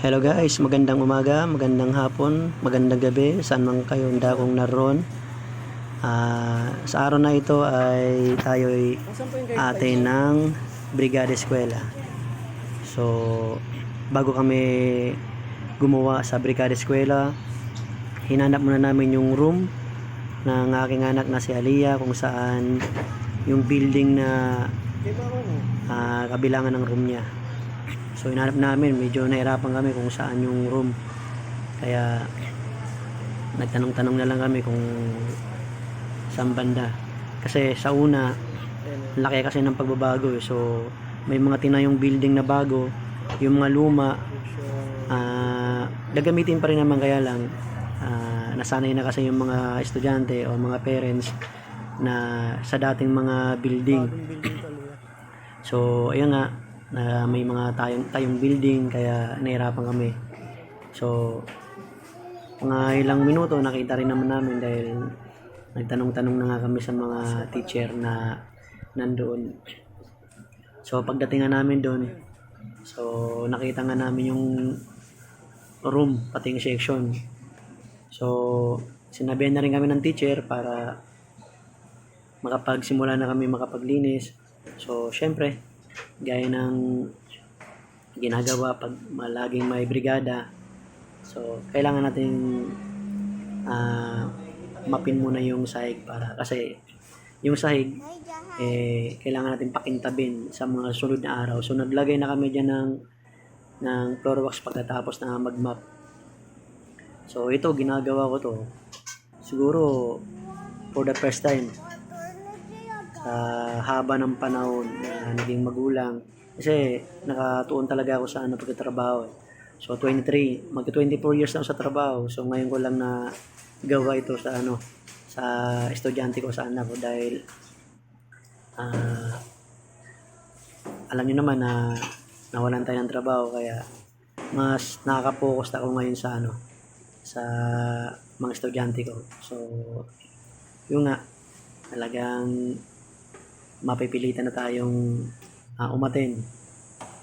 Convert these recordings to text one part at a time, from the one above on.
Hello guys, magandang umaga, magandang hapon, magandang gabi, saan man kayo dakong naroon. Ah, sa araw na ito ay tayo'y ate ng Brigada Eskwela. So, bago kami gumawa sa Brigada Eskwela, hinanap muna namin yung room ng aking anak na si Aliyah kung saan yung building na ah, kabilangan ng room niya. So hinanap namin, medyo nahirapan kami kung saan yung room. Kaya nagtanong-tanong na lang kami kung saan banda. Kasi sa una, laki kasi ng pagbabago. eh. So may mga tinayong building na bago, yung mga luma, ah gagamitin pa rin naman kaya lang ah, nasanay na kasi yung mga estudyante o mga parents na sa dating mga building. So, ayun nga, na may mga tayong, tayong building, kaya nahirapan kami. So, mga ilang minuto, nakita rin naman namin dahil nagtanong-tanong na nga kami sa mga teacher na nandoon. So, pagdating nga namin doon, so, nakita nga namin yung room, pati yung section. So, sinabihan na rin kami ng teacher para makapagsimula na kami makapaglinis. So, syempre, gaya ng ginagawa pag malaging may brigada. So, kailangan natin ah, mapin muna yung sahig para kasi yung sahig eh kailangan natin pakintabin sa mga sunod na araw. So naglagay na kami diyan ng ng floor wax pagkatapos na magmap. So ito ginagawa ko to siguro for the first time sa haba ng panahon na naging magulang kasi nakatuon talaga ako sa ano pagtatrabaho eh. So 23, magka 24 years na ako sa trabaho. So ngayon ko lang na gawa ito sa ano sa estudyante ko sa anak ko dahil ah alam niyo naman na nawalan tayo ng trabaho kaya mas nakaka-focus ako ngayon sa ano sa mga estudyante ko. So yun nga talagang mapipilitan na tayong ah, umaten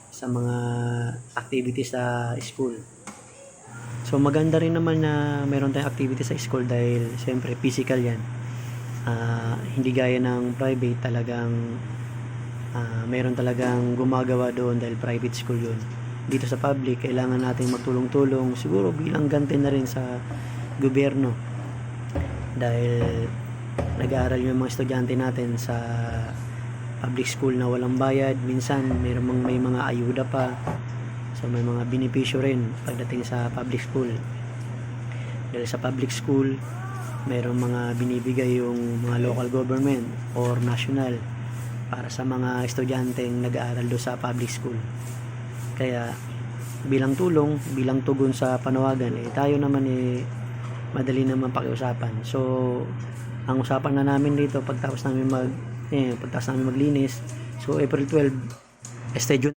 sa mga activities sa school. So maganda rin naman na meron tayong activity sa school dahil siyempre physical yan. Ah, hindi gaya ng private talagang ah, meron talagang gumagawa doon dahil private school yun. Dito sa public, kailangan natin magtulong-tulong siguro bilang ganti na rin sa gobyerno. Dahil nag-aaral yung mga estudyante natin sa public school na walang bayad. Minsan, mayroong may mga ayuda pa. So, may mga benepisyo rin pagdating sa public school. Dahil sa public school, mayroong mga binibigay yung mga local government or national para sa mga estudyanteng nag-aaral do sa public school. Kaya, bilang tulong, bilang tugon sa panawagan, eh, tayo naman eh, madali naman pakiusapan. So, ang usapan na namin dito pagtapos namin mag eh, pagtapos namin maglinis. So, April 12, este June